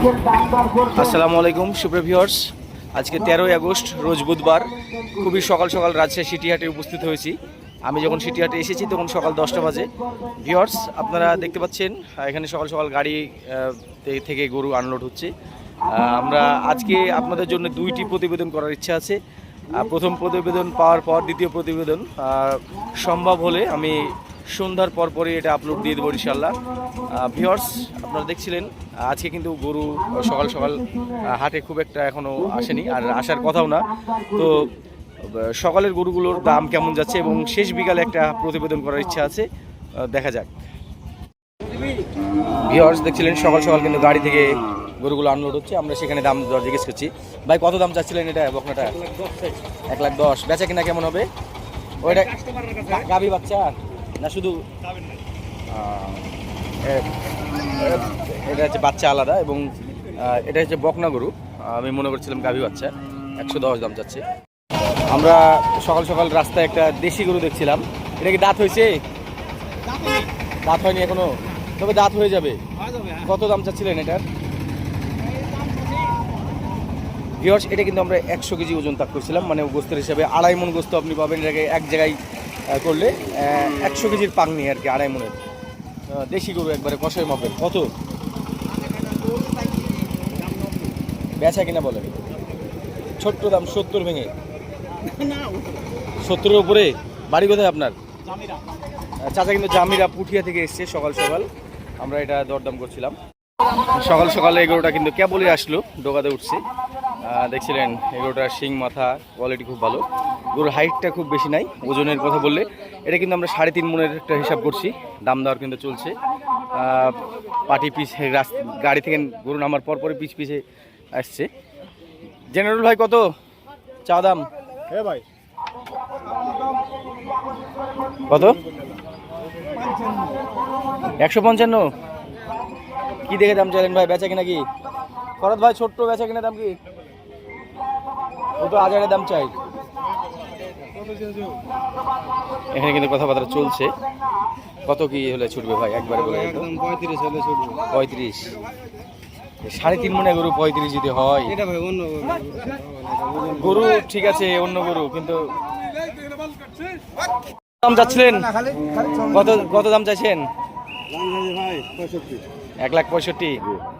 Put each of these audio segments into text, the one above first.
আসসালামু আলাইকুম, সুপ্রিয় ভিউয়ার্স আজকে তেরোই আগস্ট, রোজ বুধবার। খুবই সকাল সকাল রাজশাহী সিটিহাটে উপস্থিত হয়েছি। আমি যখন সিটিহাটে এসেছি, তখন সকাল দশটা বাজে। ভিউয়ার্স আপনারা দেখতে পাচ্ছেন, এখানে সকাল সকাল গাড়ি থেকে গরু আনলোড হচ্ছে। আমরা আজকে আপনাদের জন্য দুইটি প্রতিবেদন করার ইচ্ছা আছে। প্রথম প্রতিবেদন পাওয়ার পর দ্বিতীয় প্রতিবেদন। সম্ভব হলে আমি সন্ধ্যার পর পরই এটা আপলোড দিয়ে দেবো ইনশাল্লাহ ভিওর্স আপনারা দেখছিলেন আজকে কিন্তু গরু সকাল সকাল হাটে খুব একটা এখনও আসেনি আর আসার কথাও না। তো সকালের গরুগুলোর দাম কেমন যাচ্ছে এবং শেষ বিকালে একটা প্রতিবেদন করার ইচ্ছা আছে দেখা যাক। ভিওর্স দেখছিলেন সকাল সকাল কিন্তু গাড়ি থেকে গরুগুলো আনলোড হচ্ছে আমরা সেখানে দাম দর জিজ্ঞেস করছি। ভাই কত দাম চাচ্ছিলেন এটা বকনাটা? এক লাখ দশ বেচা কিনা কেমন হবে? ওইটা গা- গাভী বাচ্চা? না শুধু এটা হচ্ছে বাচ্চা আলাদা এবং এটা হচ্ছে বকনা গরু। আমি মনে করছিলাম গাভী বাচ্চা একশো দশ দাম যাচ্ছে। আমরা সকাল সকাল রাস্তায় একটা দেশি গরু দেখছিলাম। এটা কি দাঁত হয়েছে? দাঁত হয়নি। এখনও? তবে দাঁত হয়ে যাবে। কত দাম চাচ্ছিলেন এটার? ভিওর্স এটা কিন্তু আমরা একশো কেজি ওজন তাক করছিলাম মানে গোস্তের হিসাবে আড়াই মন গোস্ত আপনি পাবেন, এটাকে এক জায়গায় করলে একশো কেজির পাংনি আর কি, আড়াই মনের। দেশি গরু একবারে কষাই মাপের। কত? বেচা কিনা বলেন? ছোট্ট দাম সত্তর ভেঙে। সত্তরের উপরে? বাড়ি কোথায় আপনার? চাচা কিন্তু জামিরা পুঠিয়া থেকে এসছে সকাল সকাল। আমরা এটা দরদাম করছিলাম। সকাল সকালে এগুলোটা কিন্তু কেবলই আসলো ডোকাতে উঠছে। দেখছিলেন এগুলোটার শিং মাথা কোয়ালিটি খুব ভালো। গরুর হাইটটা খুব বেশি নাই ওজনের কথা বললে। এটা কিন্তু আমরা সাড়ে তিন মনের একটা হিসাব করছি দাম দেওয়ার কিন্তু চলছে। পাটি পিস গাড়ি থেকে গরু নামার পর পরে পিস পিছে আসছে। জেনারেল ভাই কত? চা দাম? হ্যাঁ ভাই। কত? একশো পঞ্চান্ন। কি দেখে দাম চাইলেন ভাই বেচা কিনা কি? ফরত ভাই ছোট্ট বেচা কিনা দাম কি? ও তো হাজারের দাম চাই। এখানে কিন্তু কথাবার্তা চলছে। কত কি হলে ছুটবে ভাই? একবারে বলে একদম পঁয়ত্রিশ হলে ছুটবে। পঁয়ত্রিশ। সাড়ে তিন মনে গরু পঁয়ত্রিশ যদি হয়। এটা ভাই অন্য গরু। ঠিক আছে অন্য গরু কিন্তু দাম চাচ্ছিলেন? কত কত দাম চাইছেন? এক লাখ পঁয়ষট্টি।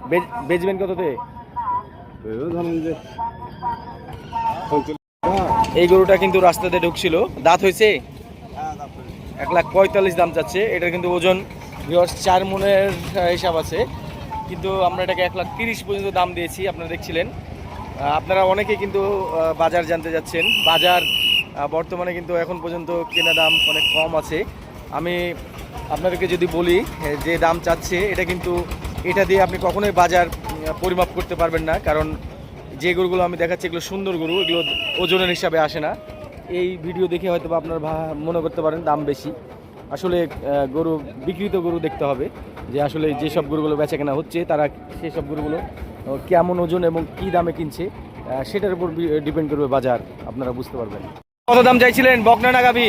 বেচ- বেচবেন কততে? ধরেন যে এই গরুটা কিন্তু রাস্তাতে ঢুকছিল। দাঁত হয়েছে? এক লাখ পঁয়তাল্লিশ দাম চাচ্ছে এটার কিন্তু ওজন চার মনের হিসাব আছে। কিন্তু আমরা এটাকে এক লাখ তিরিশ পর্যন্ত দাম দিয়েছি, আপনারা দেখছিলেন। আপনারা অনেকে কিন্তু বাজার জানতে যাচ্ছেন। বাজার বর্তমানে কিন্তু এখন পর্যন্ত কেনা দাম অনেক কম আছে। আমি আপনাদেরকে যদি বলি যে দাম চাচ্ছে, এটা কিন্তু, এটা দিয়ে আপনি কখনোই বাজার পরিমাপ করতে পারবেন না। কারণ যে গরুগুলো আমি দেখাচ্ছি এগুলো সুন্দর গরু এগুলো ওজনের হিসাবে আসে না। এই ভিডিও দেখে হয়তো বা আপনারা ভা- মনে করতে পারেন দাম বেশি। আসলে গরু বিক্রিত গরু দেখতে হবে যে আসলে যেসব গরুগুলো বেচা কেনা হচ্ছে তারা সেসব গরুগুলো কেমন ওজন এবং কি দামে কিনছে সেটার উপর ডিপেন্ড করবে বাজার আপনারা বুঝতে পারবেন। কত দাম চাইছিলেন? বকনা না গাভি?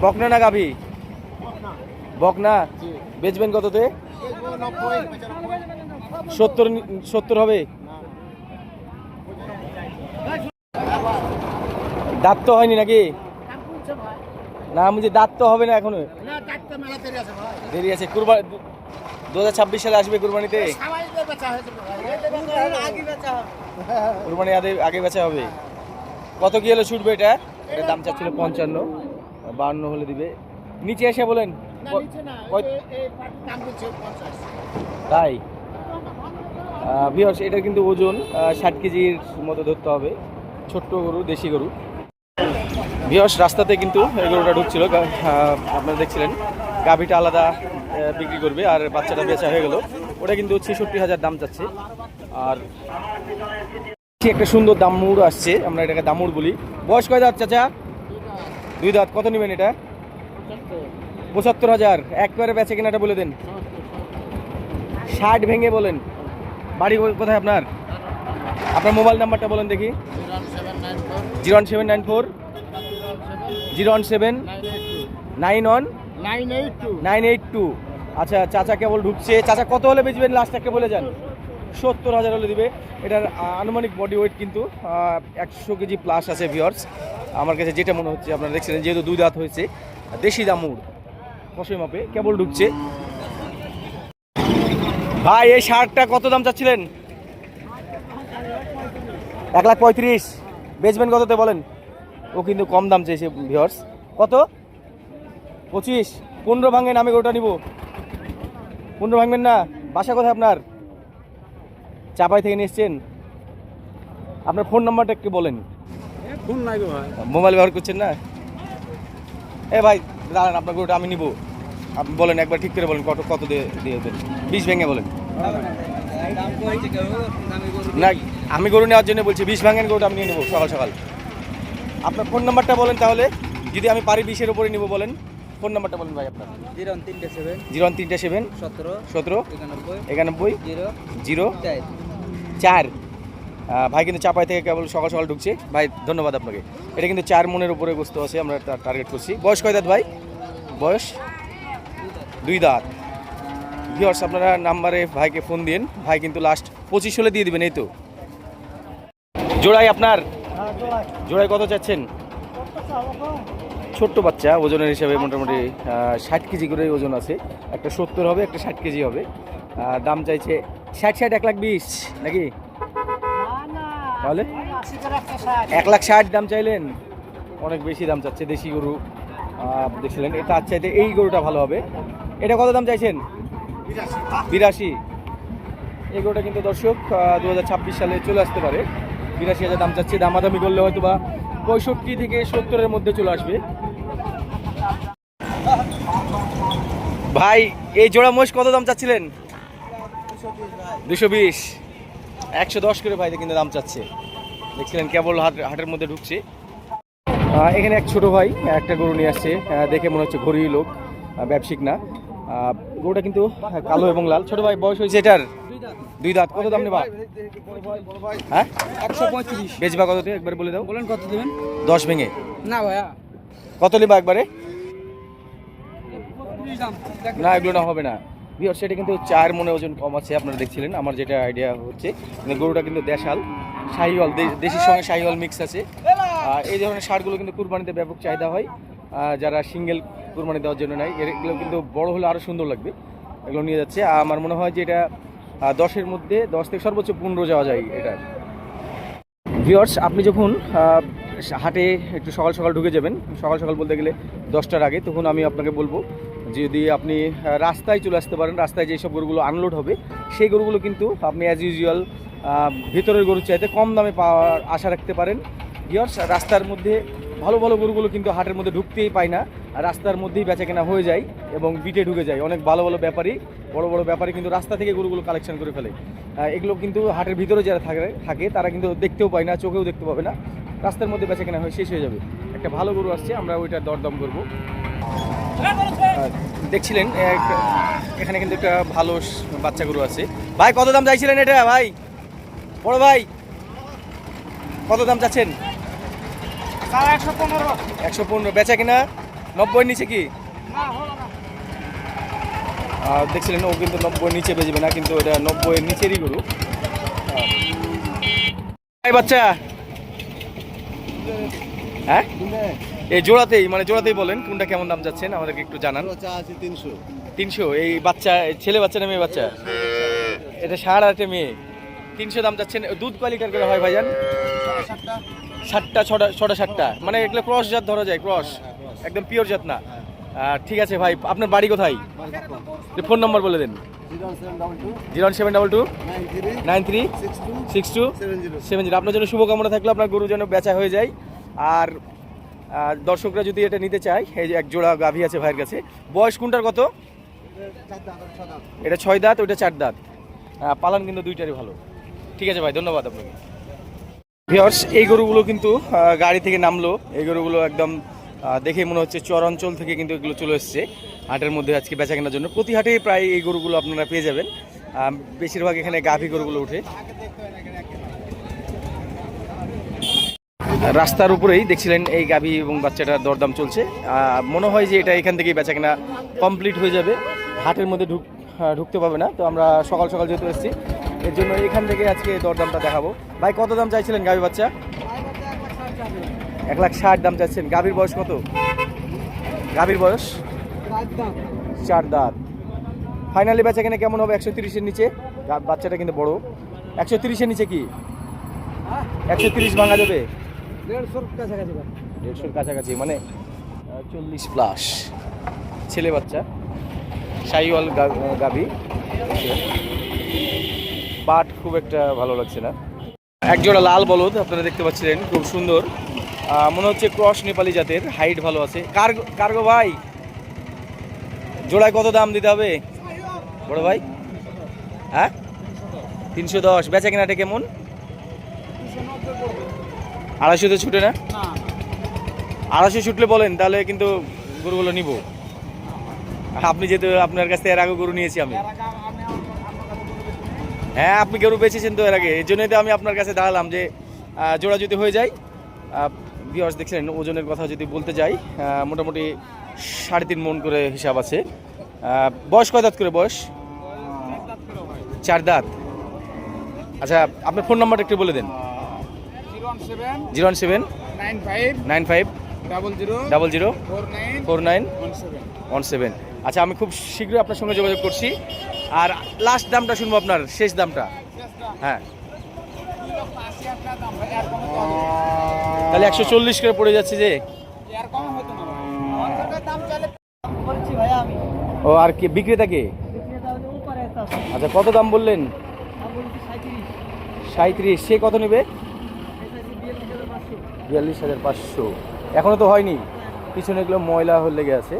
বকনা না গাভি? বকনা? বেচবেন কততে? সত্তর সত্তর হবে? দাঁত তো হয়নি নাকি? না আমি যে দাঁত তো হবে না এখনও। দেরি আছে কুরবানি দু হাজার ছাব্বিশ সালে আসবে কুরবানিতে? কুরবানি আগে আগে বেচা হবে। কত কি হলে ছুটবে এটা? এটার দাম চাচ্ছিল পঞ্চান্ন বাহান্ন হলে দিবে। নিচে এসে বলেন তাই? ভিওর্স এটা কিন্তু ওজন ষাট কেজির মতো ধরতে হবে। ছোট্ট গরু, দেশি গরু। ভিওর্স রাস্তাতে কিন্তু এই গরুটা ঢুকছিল। আপনারা দেখছিলেন, গাভিটা আলাদা বিক্রি করবে আর বাচ্চাটা বেচা হয়ে গেল। ওটা কিন্তু ছেষট্টি হাজার দাম চাচ্ছে আর একটা সুন্দর দামুড় আসছে, আমরা এটাকে দামুড় বলি। বয়স কয় দাঁত, চাচা? দুই দাঁত। কত নেবেন এটা? পঁচাত্তর হাজার। একবারে বেচে কিনাটা বলে দেন। ষাট ভেঙে বলেন। বাড়ি কোথায় আপনার? আপনার মোবাইল নাম্বারটা বলেন দেখি। Zero one seven nine four. Zero one seven nine one nine eight two. Nine eight two আচ্ছা চাচা কেবল ঢুকছে। চাচা, কত হলে বেচবেন লাস্ট একটা বলে যান? সত্তর হাজার হলে দিবে। এটার আনুমানিক বডি ওয়েট কিন্তু একশো কেজি প্লাস আছে ভিওর্স আমার কাছে যেটা মনে হচ্ছে, আপনারা দেখছিলেন যেহেতু দুই দাঁত হয়েছে, দেশি দামুর কষই মাপে, কেবল ঢুকছে। ভাই এই শার্টটা কত দাম চাচ্ছিলেন? এক লাখ পঁয়ত্রিশ। বেচবেন কততে বলেন? ও কিন্তু কম দাম চেয়েছে ভিওর্স কত? পঁচিশ। পনেরো ভাঙেন আমি ওটা নিব। পনেরো ভাঙবেন না। বাসা কোথায় আপনার? চাপাই থেকে নিয়ে এসছেন। আপনার ফোন নাম্বারটা একটু বলেন। ফোন নাই মোবাইল ব্যবহার করছেন না? এ ভাই দাঁড়ান আপনার গরুটা আমি নিব। আপনি বলেন একবার ঠিক করে বলেন কত কত দিয়ে দিয়ে দেবেন বিষ ভেঙে বলেন না আমি গরু নেওয়ার জন্য বলছি বিষ ভাঙেন গরুটা আমি নিয়ে নেব সকাল সকাল। আপনার ফোন নাম্বারটা বলেন তাহলে যদি আমি পারি বিশের উপরে নিব বলেন। ফোন নাম্বারটা বলেন ভাই আপনার। জিরো তিনটে সেভেন। জিরো ওয়ান তিনটে সেভেন। সতেরো। সতেরো। একানব্বই। জিরো। জিরো। চার। চার। ভাই কিন্তু চাপাই থেকে কেবল সকাল সকাল ঢুকছে। ভাই ধন্যবাদ আপনাকে। এটা কিন্তু চার মনের উপরে বস্তু আছে আমরা টার্গেট করছি। বয়স কয় দাঁত ভাই? বয়স? দুই দাঁত। ভিওর্স আপনারা নাম্বারে ভাইকে ফোন দিন। ভাই কিন্তু লাস্ট পঁচিশ হলে দিয়ে দিবেন এই তো। জোড়াই আপনার? জোড়াই। কত চাচ্ছেন? ছোট্ট বাচ্চা ওজনের হিসাবে মোটামুটি ষাট। কেজি করে ওজন আছে। একটা সত্তর হবে একটা ষাট কেজি হবে। দাম চাইছে ষাট ষাট এক লাখ বিশ নাকি? তাহলে? এক লাখ ষাট দাম চাইলেন? অনেক বেশি দাম চাচ্ছে দেশি গরু। দেখছিলেন এটা তার চাইতে এই গরুটা ভালো হবে। এটা কত দাম চাইছেন? বিরাশি। এই গরুটা কিন্তু দর্শক দু হাজার ছাব্বিশ সালে চলে আসতে পারে। বিরাশি হাজার দাম চাচ্ছে, দামাদামি করলে হয়তো বা পঁয়ষট্টি থেকে সত্তরের মধ্যে চলে আসবে। ভাই, এই জোড়া মোষ কত দাম চাচ্ছিলেন? দুশো বিশ। একশো দশ করে ভাই কিন্তু দাম চাচ্ছে। দেখছিলেন কেবল হাট, হাটের মধ্যে ঢুকছে। এখানে এক ছোট ভাই, একটা গরু নিয়ে আসছে। দেখে মনে হচ্ছে গরিব লোক ব্যবসায়িক না। গরুটা কিন্তু কালো এবং লাল। ছোট ভাই বয়স হয়েছে এটার? দুই দাঁত। কত দাম নেবা? হ্যাঁ? একশো পঁয়ত্রিশ। বেচবা কততে একবার বলে দাও। বলেন কত দেবেন? দশ ভেঙে। না ভাইয়া। কত নেবা একবারে? না এগুলো না হবে না। বিয়ার সেটা কিন্তু চার মনে ওজন কম আছে আপনারা দেখছিলেন। আমার যেটা আইডিয়া হচ্ছে মানে গরুটা কিন্তু দেশাল শাহিওয়াল দেশির সঙ্গে শাহিওয়াল মিক্স আছে। এই ধরনের সারগুলো কিন্তু কুরবানিতে ব্যাপক চাহিদা হয়। যারা সিঙ্গেল কুরবানি দেওয়ার জন্য নেয় এগুলো কিন্তু বড় হলে আরও সুন্দর লাগবে। এগুলো নিয়ে যাচ্ছে। আমার মনে হয় যে এটা দশের মধ্যে দশ থেকে সর্বোচ্চ পনেরো যাওয়া যায় এটা। ভিওর্স আপনি যখন হাটে একটু সকাল সকাল ঢুকে যাবেন, সকাল সকাল বলতে গেলে দশটার আগে, তখন আমি আপনাকে বলব, যদি আপনি রাস্তায় চলে আসতে পারেন, রাস্তায় যেসব গরুগুলো আনলোড হবে, সেই গরুগুলো কিন্তু আপনি অ্যাজ ইউজুয়াল ভিতরের গরুর চাইতে কম দামে পাওয়ার আশা রাখতে পারেন। ভিওর্স রাস্তার মধ্যে ভালো ভালো গরুগুলো কিন্তু হাটের মধ্যে ঢুকতেই পায় না, আর রাস্তার মধ্যেই বেচা কেনা হয়ে যায় এবং বিটে ঢুকে যায়। অনেক ভালো ভালো ব্যাপারী, বড় বড় ব্যাপারী কিন্তু রাস্তা থেকে গরুগুলো কালেকশন করে ফেলে। এগুলো কিন্তু হাটের ভিতরে যারা থাকে থাকে, তারা কিন্তু দেখতেও পায় না, চোখেও দেখতে পাবে না। রাস্তার মধ্যে বেচা কেনা হয়ে শেষ হয়ে যাবে। একটা ভালো গরু আসছে, আমরা ওইটার দরদাম করব। দেখছিলেন এখানে কিন্তু একটা ভালো বাচ্চা গরু আছে। ভাই, কত দাম চাইছিলেন এটা, ভাই? বড় ভাই, কত দাম চাচ্ছেন? একশো পনেরো। বেচা কিনা? নব্বই নিচে কি? আর দেখছিলেন ও কিন্তু নব্বই নিচে বেচবে না কিন্তু এটা নব্বই নিচেরই গরু। বাচ্চা। হ্যাঁ? এই জোড়াতেই মানে জোড়াতেই বলেন কোনটা কেমন দাম যাচ্ছেন আমাদেরকে একটু জানান। তিনশো। তিনশো? এই বাচ্চা ছেলে বাচ্চা না মেয়ে বাচ্চা? এটা আর একটা মেয়ে। তিনশো দাম যাচ্ছেন। দুধ কোয়ালিটার করে হয় ভাইজান? ষাটটা ছটা ছটা সাতটা। মানে এগুলো ক্রস জাত ধরা যায় ক্রস। একদম পিওর জাত না। ঠিক আছে ভাই আপনার বাড়ি কোথায়? ফোন নম্বর বলে দেন। Zero seven double two seven double two nine three six two seven zero. আপনার জন্য শুভকামনা থাকলে আপনার গরু যেন বেচা হয়ে যায়। আর দর্শকরা যদি এটা নিতে চায় এই যে এক জোড়া গাভী আছে ভাইয়ের কাছে বয়স কোনটার কত? এটা ছয় দাঁত ওইটা চার দাঁত। পালান কিন্তু দুইটারই ভালো। ঠিক আছে ভাই ধন্যবাদ আপনাকে। ভিওর্স এই গরুগুলো কিন্তু গাড়ি থেকে নামলো। এই গরুগুলো একদম দেখে মনে হচ্ছে চর অঞ্চল থেকে কিন্তু এগুলো চলে এসছে। হাটের মধ্যে আজকে বেচা কেনার জন্য। প্রতি হাটেই প্রায় এই গরুগুলো আপনারা পেয়ে যাবেন। বেশিরভাগ এখানে গাভী গরুগুলো উঠে রাস্তার উপরেই দেখছিলেন এই গাভী এবং বাচ্চাটার দরদাম চলছে। মনে হয় যে এটা এখান থেকেই বেচা কেনা কমপ্লিট হয়ে যাবে। হাটের মধ্যে ঢুক ঢুকতে পাবে না। তো আমরা সকাল সকাল যেহেতু এসেছি এর জন্য এখান থেকে আজকে দরদামটা দেখাবো। ভাই, কত দাম চাইছিলেন গাভী বাচ্চা? এক লাখ ষাট দাম চাইছেন। গাভীর বয়স কত? গাভীর বয়স? চার দাঁত। ফাইনালি বেচা কিনে কেমন হবে? একশো তিরিশের নিচে। বাচ্চাটা কিন্তু বড়। একশো তিরিশের নিচে কি? একশো তিরিশ ভাঙা যাবে? দেড়শোর কাছাকাছি। মানে চল্লিশ প্লাস ছেলে বাচ্চা। সাইওয়াল গাবি পাট খুব একটা ভালো লাগছে না। একজোড়া লাল বলদ আপনারা দেখতে পাচ্ছিলেন, খুব সুন্দর। মনে হচ্ছে ক্রস নেপালি জাতের, হাইট ভালো আছে। কার্গো কার্গো ভাই, জোড়ায় কত দাম দিতে হবে? বড় ভাই? হ্যাঁ? তিনশো দশ, বেচা কেনাটা কেমন? আড়াইশোতে ছুটে না? আড়াইশো ছুটলে বলেন, তাহলে কিন্তু গরুগুলো নিব। আপনি যেহেতু আপনার কাছ থেকে এর আগে গরু নিয়েছি আমি। হ্যাঁ আপনি গরু বেচেছেন তো এর আগে। এই জন্যই তো আমি আপনার কাছে দাঁড়ালাম যে জোড়া যদি হয়ে যায় ভিওর্স দেখছিলেন ওজনের কথা যদি বলতে যাই মোটামুটি সাড়ে তিন মন করে হিসাব আছে। বয়স কয় দাঁত করে বয়স? চার দাঁত। আচ্ছা আপনার ফোন নাম্বারটা একটু বলে দেন। Zero one seven zero one seven nine five nine five double zero double zero four nine four nine one seven. One seven. আচ্ছা আমি খুব শীঘ্রই আপনার সঙ্গে যোগাযোগ করছি। আর লাস্ট দামটা শুনব আপনার, শেষ দামটা। হ্যাঁ। তাহলে একশো চল্লিশ করে পড়ে যাচ্ছে যে। ও, আর কি, বিক্রেতা কে? আচ্ছা কত দাম বললেন? সাঁত্রিশ সে কত নেবে? বিয়াল্লিশ হাজার পাঁচশো। এখনও তো হয়নি। পিছনে এগুলো ময়লা লেগে আছে।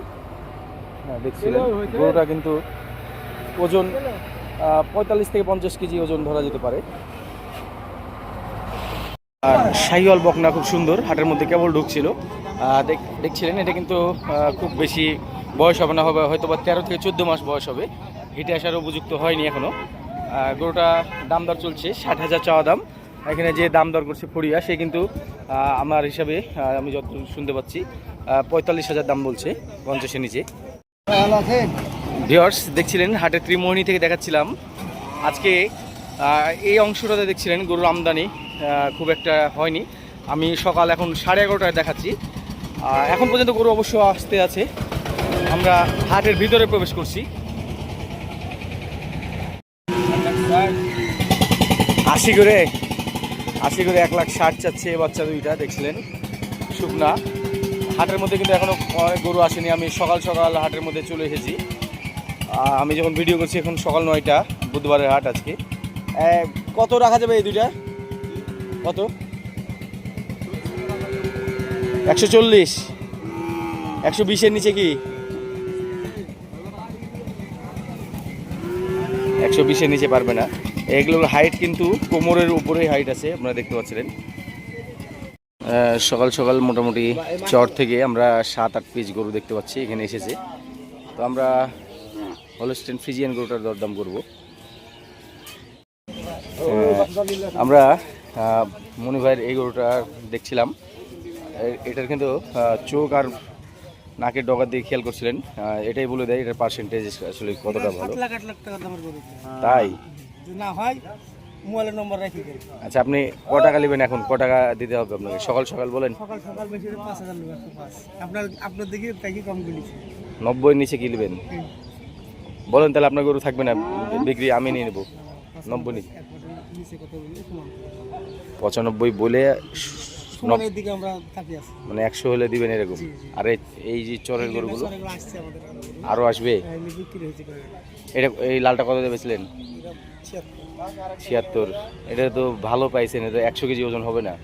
দেখছিলেন। গরুটা কিন্তু ওজন পঁয়তাল্লিশ থেকে পঞ্চাশ কেজি ওজন ধরা যেতে পারে। আর শাহিওয়াল বকনা খুব সুন্দর, হাটের মধ্যে কেবল ঢুকছিল। দেখ- দেখছিলেন, এটা কিন্তু খুব বেশি বয়স হবে না, হবে হয়তো বা তেরো থেকে চোদ্দ মাস বয়স হবে। হিটে আসার উপযুক্ত হয়নি এখনও গরুটা দাম দর চলছে, ষাট হাজার চাওয়া দাম। এখানে যে দাম দর করছে ফড়িয়া সে কিন্তু আমার হিসাবে আমি যত শুনতে পাচ্ছি পঁয়তাল্লিশ হাজার দাম বলছে, পঞ্চাশের নিচে। ভিওর্স দেখছিলেন হাটের ত্রিমোহিনী থেকে দেখাচ্ছিলাম। আজকে এই অংশটাতে দেখছিলেন গরুর আমদানি খুব একটা হয়নি। আমি সকাল এখন সাড়ে এগারোটায় দেখাচ্ছি। এখন পর্যন্ত গরু অবশ্য আসতে আছে। আমরা হাটের ভিতরে প্রবেশ করছি। আশি করে আশি করে এক লাখ ষাট চাচ্ছে বাচ্চা দুইটা, দেখছিলেন। শুকনা। হাটের মধ্যে কিন্তু এখনও অনেক গরু আসেনি। আমি সকাল সকাল হাটের মধ্যে চলে এসেছি। আমি যখন ভিডিও করছি এখন সকাল নয়টা, বুধবারের হাট আজকে। কত রাখা যাবে এই দুইটা? কত? একশো চল্লিশ। একশো বিশের নিচে কি? একশো বিশের নিচে পারবে না। এগুলোর হাইট কিন্তু কোমরের উপরেই হাইট আছে, আপনারা দেখতে পাচ্ছিলেন। সকাল সকাল মোটামুটি চর থেকে আমরা সাত আট পিস গরু দেখতে পাচ্ছি এখানে এসেছে। তো আমরা হলস্টেন ফ্রিজিয়ান গরুটার দরদাম করব। আমরা মনি ভাইয়ের এই গরুটা দেখছিলাম। এটার কিন্তু চোখ আর নাকের ডগা দিয়ে খেয়াল করছিলেন। এটাই বলে দেয় এটার পার্সেন্টেজ আসলে কতটা ভালো। তাই? না হয় মোবাইলের নম্বর রাখি আচ্ছা আপনি ক টাকা নেবেন এখন? ক টাকা দিতে হবে আপনাকে? সকাল সকাল বলেন। সকাল সকাল বেশি হলে পাঁচ হাজার পাঁচ আপনার আপনার দিকে তাকে কম গুলিছে নব্বই নিচে কি নেবেন? বলেন তাহলে আপনার গরু থাকবে না বিক্রি আমি নিয়ে নেব। নব্বই নিচে নিচে কত বলি সমান পঁচানব্বই বলে সমানের দিকে আমরা থাকি আছি। মানে একশো হলে দিবেন এরকম। জি, জি। আর এই- এই যে চরের গরুগুলো? এগুলো আসছে আমাদের আরও। আরও আসবে? হ্যাঁ, বিক্রি হয়েছে করে এটা এই লালটা কত দেবেছিলেন এরা ছিয়াত্তর। ছিয়াত্তর। এটা তো ভালো পাইছেন এটা একশো কেজি ওজন হবে না।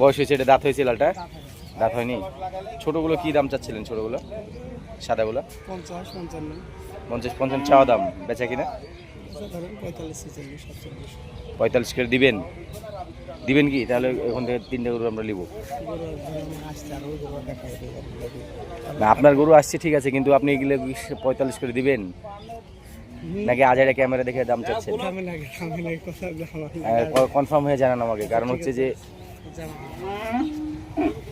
বয়স হয়েছে এটা দাঁত হয়েছে লালটা? দাঁত হয়নি? ছোটোগুলো কি দাম চাচ্ছিলেন ছোটোগুলো? সাদাগুলো? পঞ্চাশ পঞ্চান্ন। পঞ্চাশ পঞ্চান্ন চাওয়া দাম বেচা কিনা? পঁয়তাল্লিশ করে দিবেন? দিবেন কি? তাহলে ওখান থেকে তিনটে গরু আমরা নিব। না আপনার গরু আসছে ঠিক আছে কিন্তু আপনি এগুলো পঁয়তাল্লিশ করে দিবেন? নাকি আজারে ক্যামেরা দেখে দাম চাচ্ছেন আমার কনফার্ম হয়ে জানান আমাকে কারণ হচ্ছে যে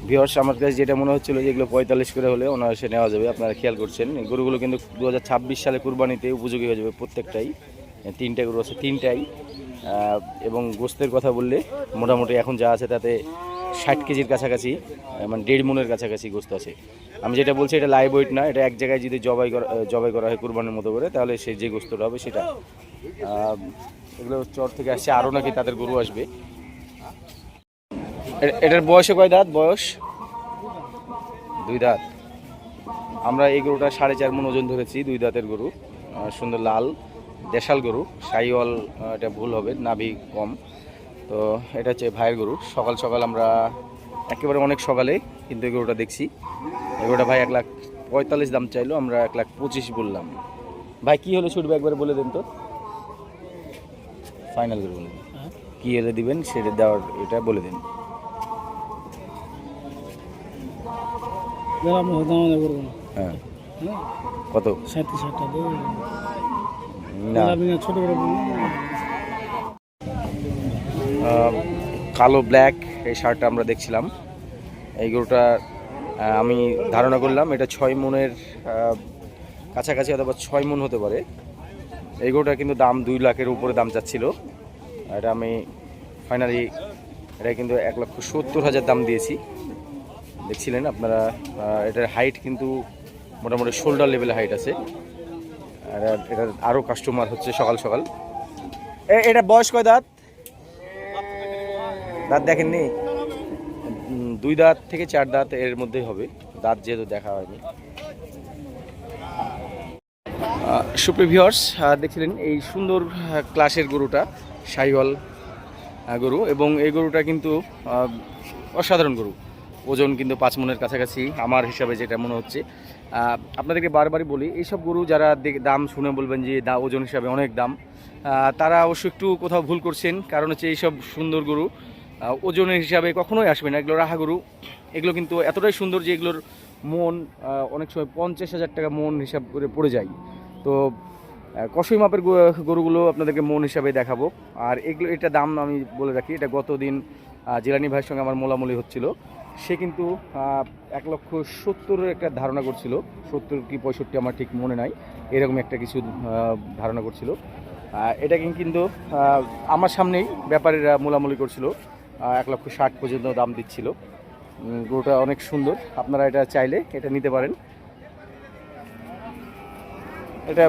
ভিওর্স আমার কাছে যেটা মনে হচ্ছিল যে এগুলো পঁয়তাল্লিশ করে হলে অনায়াসে নেওয়া যাবে। আপনারা খেয়াল করছেন গরুগুলো কিন্তু দু হাজার ছাব্বিশ সালে কুরবানিতে উপযোগী হয়ে যাবে প্রত্যেকটাই। তিনটে গরু আছে তিনটাই। এবং গোস্তের কথা বললে মোটামুটি এখন যা আছে তাতে ষাট কেজির কাছাকাছি মানে দেড় মনের কাছাকাছি গোস্ত আছে। আমি যেটা বলছি, এটা লাইভ ওয়েট না, এটা এক জায়গায় যদি জবাই করা জবাই করা হয় কুরবানির মতো করে, তাহলে সে যে গোস্তটা হবে সেটা। এগুলো চর থেকে আসছে, আরও নাকি তাদের গরু আসবে। এটার বয়সে কয় দাঁত? বয়স? দুই দাঁত। আমরা এই গরুটা সাড়ে চার মন ওজন ধরেছি, দুই দাঁতের গরু সুন্দর লাল, দেশাল গরু, সাইওয়াল এটা ভুল হবে, নাভি কম। তো এটা হচ্ছে ভাইয়ের গরু। সকাল সকাল আমরা একেবারে অনেক সকালে কিন্তু এই গরুটা দেখছি। এই গরুটা ভাই এক লাখ পঁয়তাল্লিশ দাম চাইলো আমরা এক লাখ পঁচিশ বললাম। ভাই কি হলে ছুটবে একবার বলে দেন তো? ফাইনাল করে বলে দিন। কী হলে দিবেন সেটা দেওয়ার এটা বলে দিন। হ্যাঁ। হ্যাঁ। কত? না। ছোটো কালো ব্ল্যাক এই শার্টটা আমরা দেখছিলাম। এই আমি ধারণা করলাম এটা ছয় মনের কাছাকাছি অথবা ছয় মন হতে পারে। এই কিন্তু দাম দুই লাখের উপরে দাম চাচ্ছিল। এটা আমি ফাইনালি এটা কিন্তু এক লক্ষ সত্তর হাজার দাম দিয়েছি। দেখছিলেন আপনারা এটার হাইট কিন্তু মোটামুটি শোল্ডার লেভেলে হাইট আছে। এটা আরও কাস্টমার হচ্ছে সকাল সকাল। এটা বয়স কয় দাঁত? দাঁত দেখেননি? দুই দাঁত থেকে চার দাঁত এর মধ্যেই হবে। দাঁত যেহেতু দেখা হয়নি। সুপ্রিয় ভিউয়ার্স দেখছিলেন এই সুন্দর ক্লাসের গরুটা, সাইওয়াল গরু এবং এই গরুটা কিন্তু অসাধারণ গরু। ওজন কিন্তু পাঁচ মনের কাছাকাছি, আমার হিসাবে যেটা মনে হচ্ছে। আপনাদেরকে বারবারই বলি, এইসব গরু যারা দাম শুনে বলবেন যে দা ওজন হিসাবে অনেক দাম তারা অবশ্য একটু কোথাও ভুল করছেন। কারণ হচ্ছে এইসব সুন্দর গরু ওজনের হিসাবে কখনোই আসবে না। এগুলো রাহা গরু এগুলো কিন্তু এতটাই সুন্দর যে এগুলোর মন অনেক সময় পঞ্চাশ হাজার টাকা মন হিসাব করে পড়ে যায়। তো কষই মাপের গরুগুলো আপনাদেরকে মন হিসাবে দেখাবো। আর এগুলো, এটা দাম আমি বলে রাখি, এটা গতদিন জিলানি ভাইয়ের সঙ্গে আমার মোলামুলি হচ্ছিল। সে কিন্তু এক লক্ষ সত্তরের একটা ধারণা করছিল। সত্তর কি পঁয়ষট্টি আমার ঠিক মনে নাই। এরকম একটা কিছু ধারণা করছিল। এটা কিন্তু আমার সামনেই ব্যাপারীরা মোলামুলি করছিল। এক লক্ষ ষাট পর্যন্ত দাম দিচ্ছিল। গরুটা অনেক সুন্দর। আপনারা এটা চাইলে এটা নিতে পারেন। এটা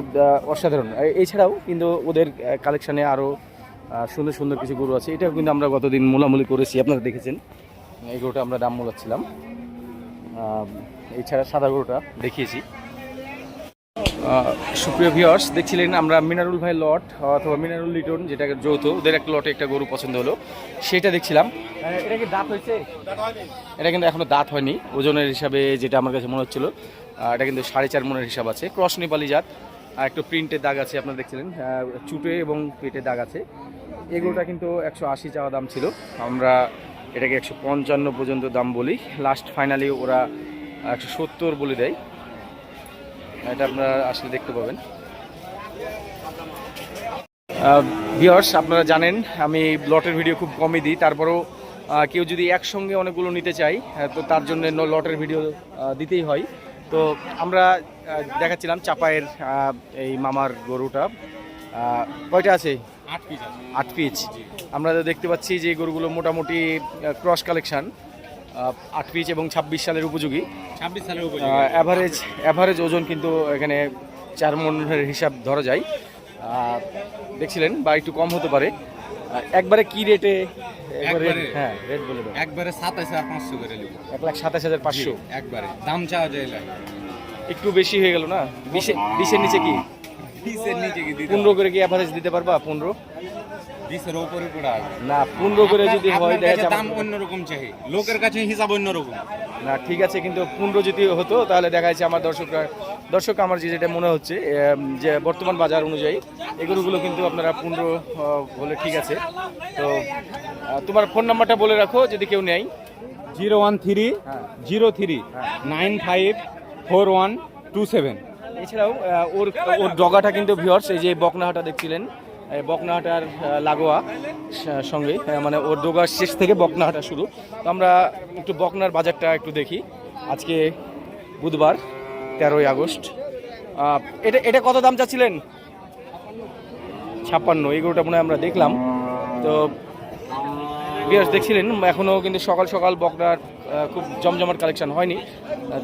অসাধারণ। এছাড়াও কিন্তু ওদের কালেকশানে আরও সুন্দর সুন্দর কিছু গরু আছে। এটাও কিন্তু আমরা গতদিন মোলামুলি করেছি। আপনারা দেখেছেন। এই গরুটা আমরা দাম মোলাচ্ছিলাম। এছাড়া সাদা গরুটা দেখিয়েছি। সুপ্রিয় ভিউয়ার্স দেখছিলেন আমরা মিনারুল ভাই লট অথবা মিনারুল লিটন যেটা যৌথ ওদের একটা লটে একটা গরু পছন্দ হলো। সেটা দেখছিলাম। এটা কি দাঁত হয়েছে? এটা কিন্তু এখনও দাঁত হয়নি। ওজনের হিসাবে যেটা আমার কাছে মনে হচ্ছিল এটা কিন্তু সাড়ে চার মনের হিসাব আছে। ক্রস নেপালি জাত আর একটু প্রিন্টের দাগ আছে আপনারা দেখছিলেন। চুটে এবং পেটে দাগ আছে। এগুলোটা কিন্তু একশো আশি চাওয়া দাম ছিল। আমরা এটাকে একশো পঞ্চান্ন পর্যন্ত দাম বলি। লাস্ট ফাইনালি ওরা একশো সত্তর বলে দেয়। এটা আপনারা আসলে দেখতে পাবেন। ভিওর্স আপনারা জানেন আমি লটের ভিডিও খুব কমই দিই। তারপরেও কেউ যদি একসঙ্গে অনেকগুলো নিতে চাই তো তার জন্য লটের ভিডিও দিতেই হয়। তো আমরা দেখাচ্ছিলাম চাপায়ের এই মামার গরুটা। কয়টা আছে? আট পিচ আমরা দেখতে পাচ্ছি যে গরুগুলো মোটামুটি ক্রস কালেকশন আট পিচ এবং ছাব্বিশ সালের উপযোগী। ছাব্বিশ সালের উপর অ্যাভারেজ অ্যাভারেজ ওজন কিন্তু এখানে চার মনের হিসাব ধরা যায়। দেখছিলেন বা একটু কম হতে পারে। একবারে কি রেটে? হ্যাঁ রেট বলে দেবো একবারে সাতাশ হাজার পাঁচশো করে নেব। এক লাখ সাতাশ হাজার পাঁচশো। একবারে। দাম চাওয়া যায় একটু বেশি হয়ে গেল না? বিশে বিশের নিচে কি? বিশের নিচে কি পনেরো করে কি অ্যাভারেজ দিতে পারবা? পনেরো? বিশের ওপরে পড়ে আসবে না পনেরো করে যদি হয় দেখা যাচ্ছে দাম অন্যরকম চাই। লোকের কাছে হিসাব অন্যরকম। না ঠিক আছে কিন্তু পনেরো যদি হতো তাহলে দেখা যাচ্ছে আমার দর্শকরা দর্শক আমার যে যেটা মনে হচ্ছে যে বর্তমান বাজার অনুযায়ী এগুলোগুলো কিন্তু আপনারা পনেরো হলে ঠিক আছে। তো তোমার ফোন নাম্বারটা বলে রাখো যদি কেউ নেয়। জিরো ওয়ান থ্রি হ্যাঁ। Zero three nine five four one two seven. এছাড়াও ওর ওর ডগাটা কিন্তু ভিওর্স এই যে বকনাহাটা দেখছিলেন বকনাহাটার লাগোয়া সঙ্গে মানে ওর দোগার শেষ থেকে বকনাহাটা শুরু। তো আমরা একটু বকনার বাজারটা একটু দেখি। আজকে বুধবার, তেরোই আগস্ট। এটা এটা কত দাম চাচ্ছিলেন? ছাপ্পান্ন, এই গরুটা মনে আমরা দেখলাম। তো বিয়াস দেখছিলেন এখনও কিন্তু সকাল সকাল বকনার খুব জমজমাট কালেকশন হয়নি।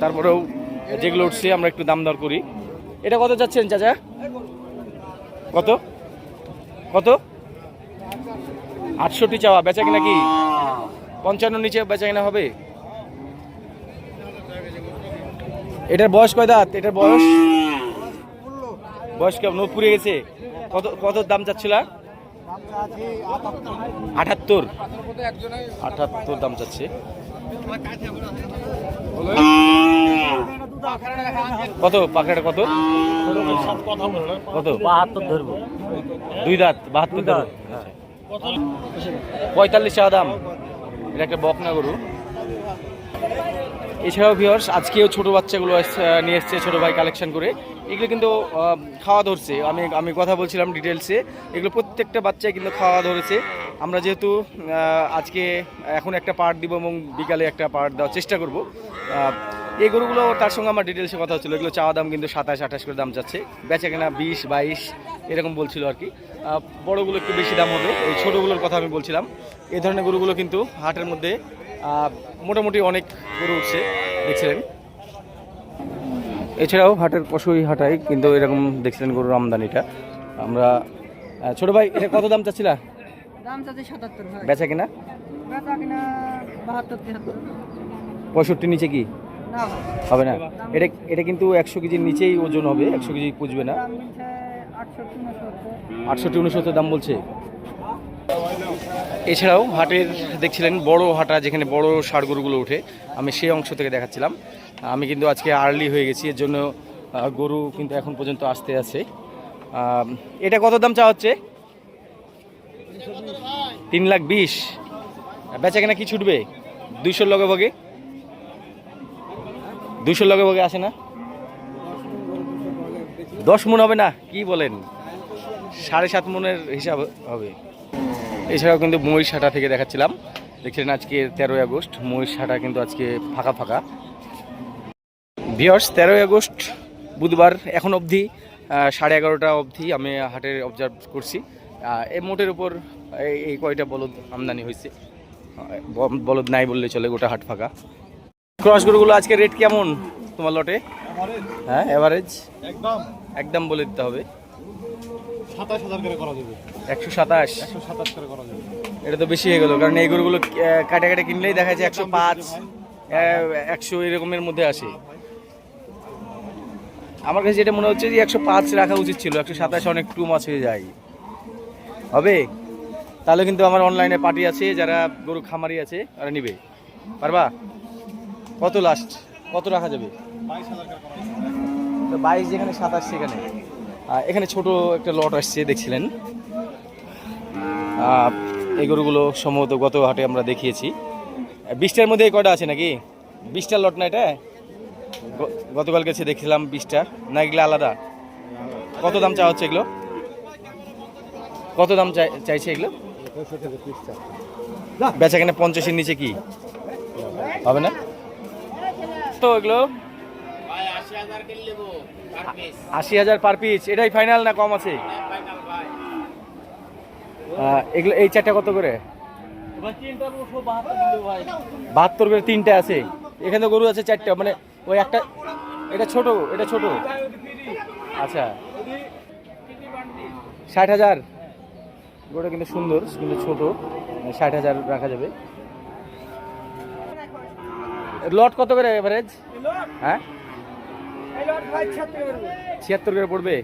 তারপরেও যেগুলো উঠছে আমরা একটু দাম দর করি। এটা কত যাচ্ছেন চাচা? কত? কত? আটষট্টি চাওয়া, বেচা কিনা কি? পঞ্চান্ন নিচে বেচা কিনা হবে? এটার বয়স কয় দাঁত? এটার বয়স? বয়স কেমন? পুড়ে গেছে। কত কত দাম চাচ্ছিল? আটাত্তর। আটাত্তর দাম চাচ্ছে। কত? পাখড়াটা কত? কত? বাহাত্তর ধরবো। দুই দাঁত বাহাত্তর দাঁত পঁয়তাল্লিশ টাকা দাম। এটা একটা বকনা গরু। এছাড়াও ভিওর্স আজকেও ছোটো বাচ্চাগুলো নিয়ে এসছে ছোটো ভাই কালেকশন করে। এগুলো কিন্তু খাওয়া ধরছে। আমি আমি কথা বলছিলাম ডিটেলসে এগুলো প্রত্যেকটা বাচ্চাই কিন্তু খাওয়া ধরেছে। আমরা যেহেতু আজকে এখন একটা পার্ট দিব এবং বিকালে একটা পার্ট দেওয়ার চেষ্টা করব। এই গরুগুলো তার সঙ্গে আমার ডিটেলসে কথা হচ্ছিল এগুলো চাওয়া দাম কিন্তু সাতাশ আঠাশ করে দাম যাচ্ছে। বেচা কেনা বিশ বাইশ এরকম বলছিল আর কি। বড়গুলো একটু বেশি দাম হবে। এই ছোটোগুলোর কথা আমি বলছিলাম। এই ধরনের গরুগুলো কিন্তু হাটের মধ্যে মোটামুটি অনেক গরু উঠছে দেখছিলেন। এছাড়াও হাটের পশুই হাটাই কিন্তু এরকম দেখছিলেন গরুর আমদানিটা। আমরা ছোট ভাই এটা কত দাম চাচ্ছিলা? বেচা কিনা? পঁয়ষট্টি নিচে কি? হবে না? এটা এটা কিন্তু একশো কেজির নিচেই ওজন হবে একশো কেজি পুজবে না। আটষট্টি উনসত্তর। দাম বলছে। এছাড়াও হাটের দেখছিলেন বড় হাটা যেখানে বড় গরুগুলো ওঠে আমি সেই অংশ থেকে দেখাচ্ছিলাম। আমি কিন্তু আজকে আর্লি হয়ে গেছি এর জন্য গরু কিন্তু এখন পর্যন্ত আসতে আছে। এটা কত দাম চা হচ্ছে? তিন লাখ বিশ। বেচা কেনা কি ছুটবে? দুইশোর লগে ভগে? দুইশোর লগে ভগে আসে না? দশ মন হবে না? কি বলেন? সাড়ে সাত মনের হিসাব হবে। এছাড়াও কিন্তু মহিষ হাটা থেকে দেখাচ্ছিলাম। দেখছিলেন আজকে তেরোই আগস্ট। মহিষ হাটা কিন্তু আজকে ফাঁকা ফাঁকা। ভিওর্স তেরোই আগস্ট বুধবার এখন অবধি সাড়ে এগারোটা অবধি আমি হাটের অবজার্ভ করছি। এই মোটের উপর এই- কয়টা বলদ আমদানি হয়েছে? বলদ নাই বললে চলে, গোটা হাট ফাঁকা। ক্রস গরুগুলো আজকে রেট কেমন তোমার লটে হ্যাঁ এভারেজ একদম। একদম বলে দিতে হবে। সাতাশ হাজার করে করা যাবে। একশো সাতাশ? একশো সাতাশ করে করা যাবে। এটা তো বেশি হয়ে গেল কারণ এই গরুগুলো কাটে কাটে কিনলেই দেখা যাচ্ছে একশো পাঁচ একশো এরকমের মধ্যে আসে। আমার কাছে যেটা মনে হচ্ছে যে একশো পাঁচ রাখা উচিত ছিল একশো সাতাশ অনেক টু মাছ হয়ে যায়। হবে? তাহলে কিন্তু আমার অনলাইনে পার্টি আছে যারা গরু খামারি আছে তারা নিবে। পারবা? কত লাস্ট কত রাখা যাবে? তো বাইশ যেখানে সাতাশ সেখানে। এখানে ছোট একটা লট আসছে দেখছিলেন? এই গরুগুলো সম্ভবত গত হাটে আমরা দেখিয়েছি। বিশটার মধ্যে কয়টা আছে নাকি? বিশটার লট না এটা? গ- গতকাল গেছে দেখছিলাম বিশটা। না এগুলো আলাদা। কত দাম চাওয়া হচ্ছে এগুলো? কত দাম চাই- চাইছে এগুলো? বেচা কেনা পঞ্চাশের নিচে কি? হবে না? এগুলো? আশি হাজার পার পিস এটাই ফাইনাল না কম আছে? এগুলো এই চারটা কত করে? বাহাত্তর করে তিনটে আছে। এখানে গরু আছে চারটা মানে ওই একটা এটা ছোট এটা ছোট। আচ্ছা। ষাট হাজার। গরুটা কিন্তু সুন্দর কিন্তু ছোট। ষাট হাজার রাখা যাবে। লট কত করে এভারেজ হ্যাঁ? ছিয়াত্তর করে। পড়বে?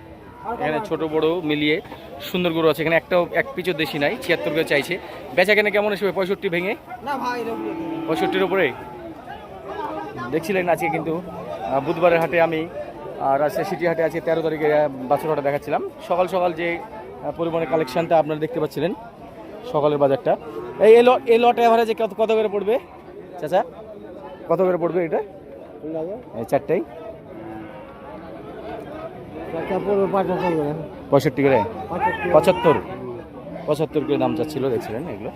এখানে ছোট বড় মিলিয়ে সুন্দর গরু আছে। এখানে একটাও এক পিছু দেশি নাই ছিয়াত্তর করে চাইছে। বেচা কেনা কেমন আসবে পঁয়ষট্টি ভেঙে? না ভাই এরকম পঁয়ষট্টির উপরে? দেখছিলেন আজকে কিন্তু বুধবারের হাটে আমি আর আজকে সিটি হাটে আছে তেরো তারিখে বাছুর হাটে দেখাচ্ছিলাম। সকাল সকাল যে আহ, পরিমাণের কালেকশনটা আপনারা দেখতে পাচ্ছিলেন সকালের বাজারটা। এই এই লট এই লটে এভারেজে কত কত করে পড়বে চাচা? কত করে পড়বে এটা? এই চারটাই? পঁয়ষট্টি করে? পঁচাত্তর। পঁচাত্তর। করে দাম চাচ্ছিল দেখছিলেন এগুলো।